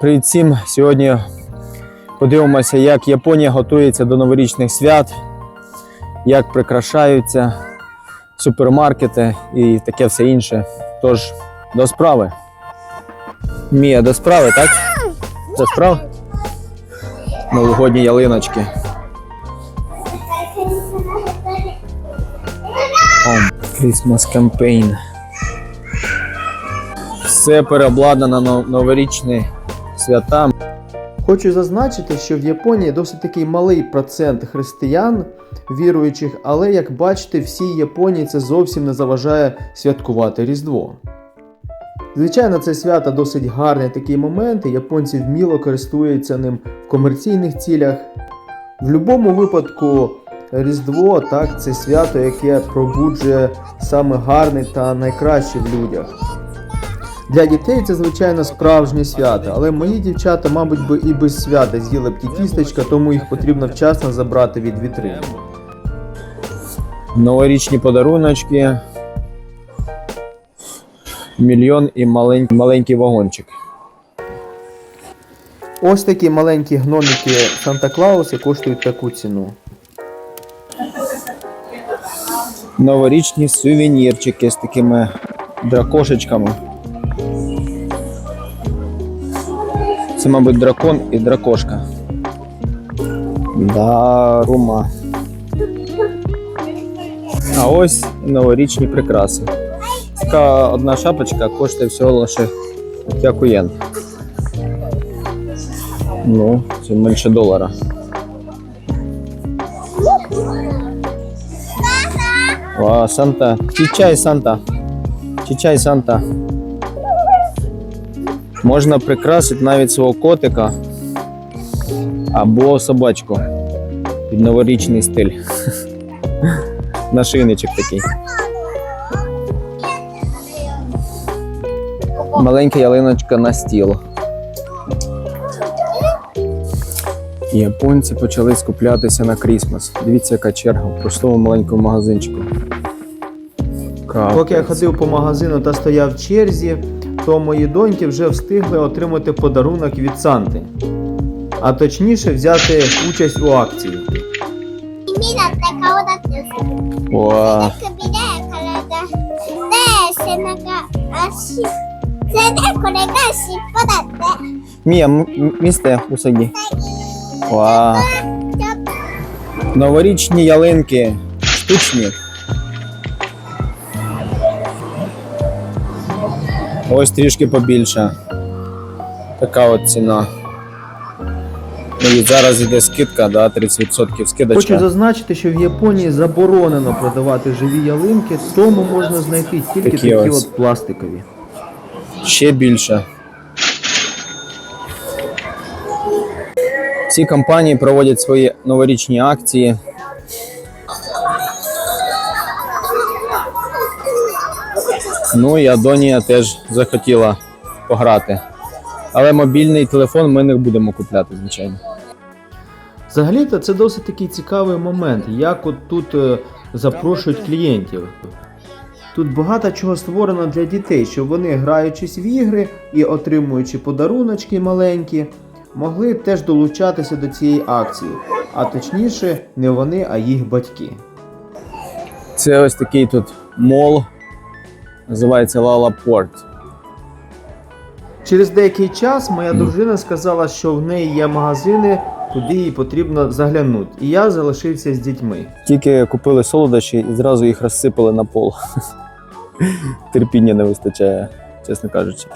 Привіт всім! Сьогодні подивимося, як Японія готується до новорічних свят, як прикрашаються супермаркети і таке все інше. Тож, до справи. Мія, до справи, так? До справи? Новогодні ялиночки. Christmas Campaign. Все переобладнано на новорічні свята. Хочу зазначити, що в Японії досить такий малий процент християн віруючих, але як бачите, всій Японії це зовсім не заважає святкувати Різдво. Звичайно, це свято досить гарний такий момент, і японці вміло користуються ним в комерційних цілях. В будь-якому випадку Різдво так, це свято, яке пробуджує саме гарне та найкраще в людях. Для дітей це, звичайно, справжнє свято, але мої дівчата, мабуть, би і без свята з'їли б ті тістечка, тому їх потрібно вчасно забрати від вітрини. Новорічні подаруночки. Мільйон і маленький, маленький вагончик. Ось такі маленькі гномики Санта Клауси коштують таку ціну. Новорічні сувенірчики з такими дракошечками. Це, мабуть, дракон і дракошка. Дарума. А ось новорічні прикраси. Така одна шапочка коштує всього лише 5 єн. Ну, це менше долара. О, Санта. Чичай, Санта. Чичай, Санта. Можна прикрасити навіть свого котика або собачку під новорічний стиль. Нашийничок такий. Маленька ялиночка на стіл. Японці почали скуплятися на Крісмас. Дивіться, яка черга в простому маленькому магазинчику. Поки я ходив по магазину та стояв в черзі, то мої доньки вже встигли отримати подарунок від Санти, а точніше взяти участь у акції. Міна така уда. Це не колегаші Wow. Мія, місте у саді. Новорічні ялинки штучні. Ось трішки побільше. Така от ціна. І зараз йде скидка, да, 30% Хочу зазначити, що в Японії заборонено продавати живі ялинки, тому можна знайти тільки Такі такі, ось. от пластикові. Ще більше. Ці компанії проводять свої новорічні акції. Ну і Адонія теж захотіла пограти. Але мобільний телефон ми не будемо купляти, звичайно. Взагалі-то це досить такий цікавий момент, як от тут е, запрошують клієнтів. Тут багато чого створено для дітей, щоб вони, граючись в ігри і отримуючи подаруночки маленькі, могли теж долучатися до цієї акції. А точніше, не вони, а їх батьки. Це ось такий тут мол. Називається Лала Порт. Через деякий час моя дружина сказала, що в неї є магазини, куди їй потрібно заглянути. І я залишився з дітьми. Тільки купили солодощі і зразу їх розсипали на пол. Терпіння не вистачає, чесно кажучи.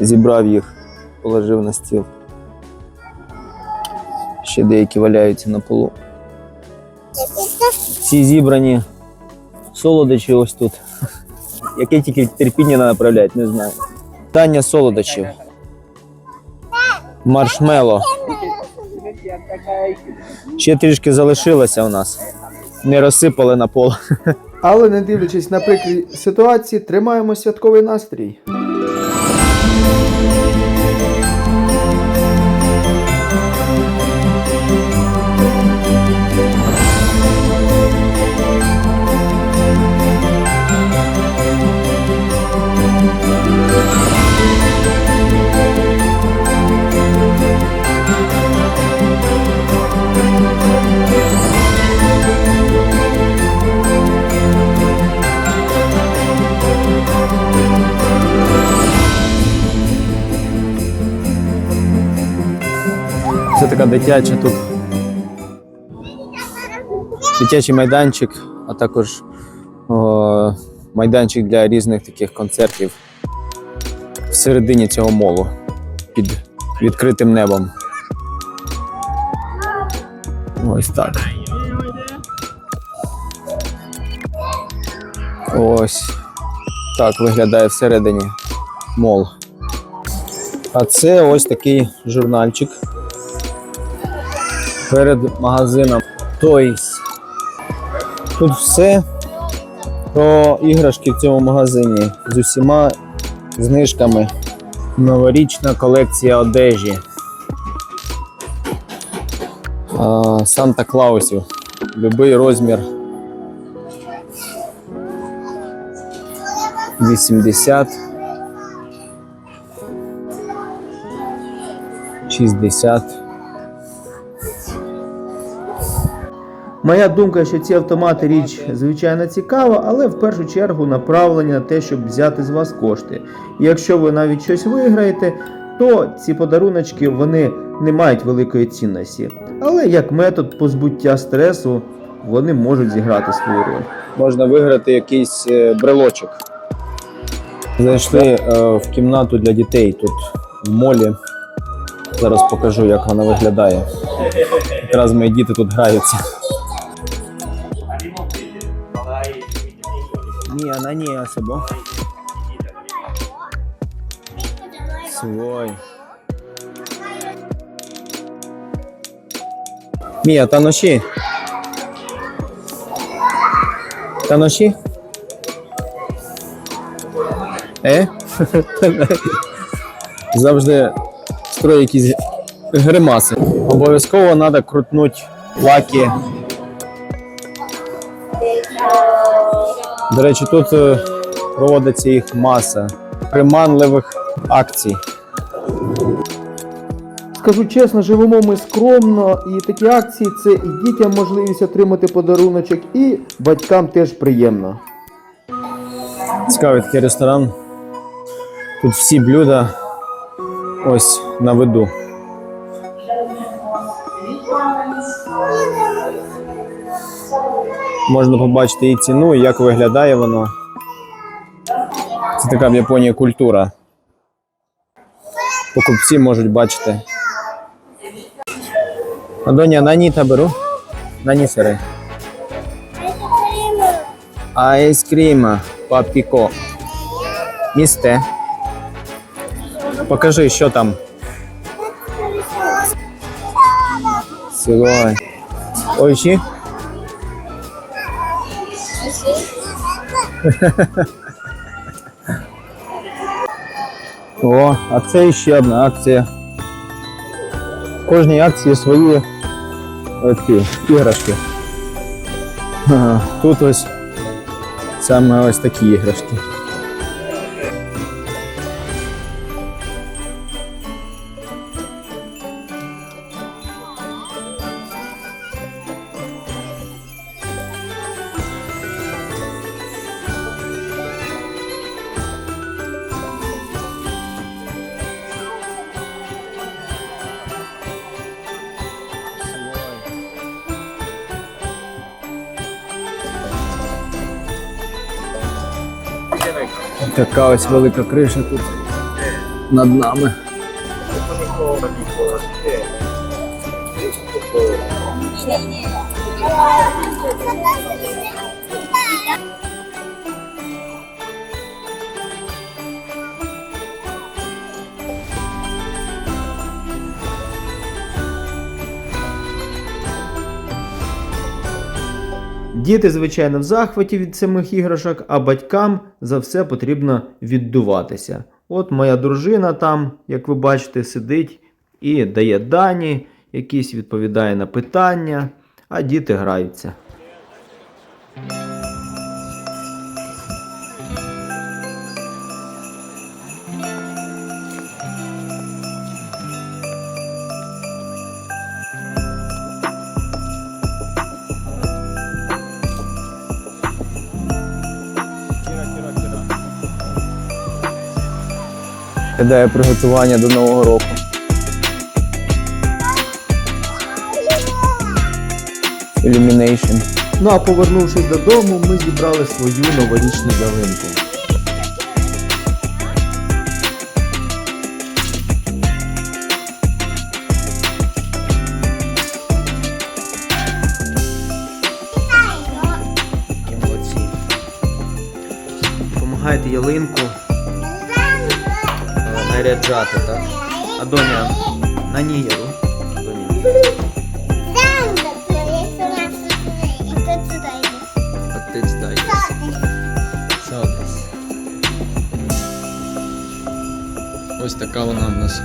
Зібрав їх, положив на стіл. Ще деякі валяються на полу. Ці зібрані солодощі ось тут. Яке тільки терпіння направляють, не знаю. Питання солодощів. Маршмело. Ще трішки залишилося у нас. Не розсипали на пол. Але не дивлячись на прикрі ситуації, тримаємо святковий настрій. Дитяча тут. Дитячий майданчик, а також о, майданчик для різних таких концертів всередині цього молу під відкритим небом. Ось так. Ось так виглядає всередині мол. А це ось такий журнальчик перед магазином Toys. Тут все про іграшки в цьому магазині з усіма знижками. Новорічна колекція одежі. Санта Клаусів. Любий розмір. 80. 60. Моя думка, що ці автомати річ звичайно цікава, але в першу чергу направлені на те, щоб взяти з вас кошти. І якщо ви навіть щось виграєте, то ці подаруночки вони не мають великої цінності. Але як метод позбуття стресу вони можуть зіграти свою роль. можна виграти якийсь е, брелочок. Зайшли е, в кімнату для дітей тут в молі. Зараз покажу, як вона виглядає. Якраз мої діти тут граються. Ні, вона ні, особо. Свой. Мія, та ноші. Та ноші? Е? Завжди строю якісь гримаси. Обов'язково треба крутнути лаки. До речі, тут е, проводиться їх маса приманливих акцій. Скажу чесно, живемо ми скромно, і такі акції це і дітям можливість отримати подаруночок, і батькам теж приємно. Цікавий такий ресторан. Тут всі блюда ось на виду. Можна побачити і ціну, і як виглядає воно. Це така в Японії культура. Покупці можуть бачити. Адоня, нані таберу? Нані сири. Айскріма папіко. Місте. Покажи, що там. Силой. Ойші? О, а це ще одна акція. В кожній акції свої е, іграшки. Тут ось саме ось такі іграшки. Така ось велика криша тут над нами. Діти, звичайно, в захваті від самих іграшок, а батькам за все потрібно віддуватися. От моя дружина там, як ви бачите, сидить і дає дані, якісь відповідає на питання, а діти граються. Кидає приготування до Нового року. illumination. Ну а повернувшись додому, ми зібрали свою новорічну ялинку. Допомагаєте ялинку наряджати, так? А доня на ній їду. Отець здається. Ось така вона в нас.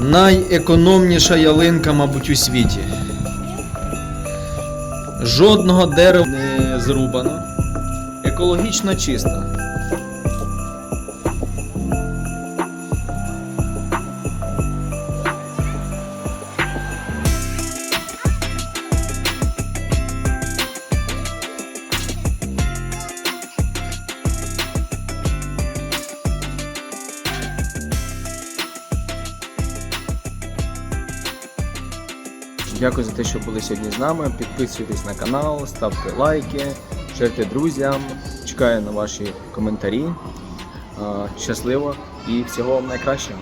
Найекономніша ялинка, мабуть, у світі. Жодного дерева не зрубано. Екологічно чиста. Дякую за те, що були сьогодні з нами. Підписуйтесь на канал, ставте лайки, шерте друзям. Чекаю на ваші коментарі. Щасливо і всього вам найкращого.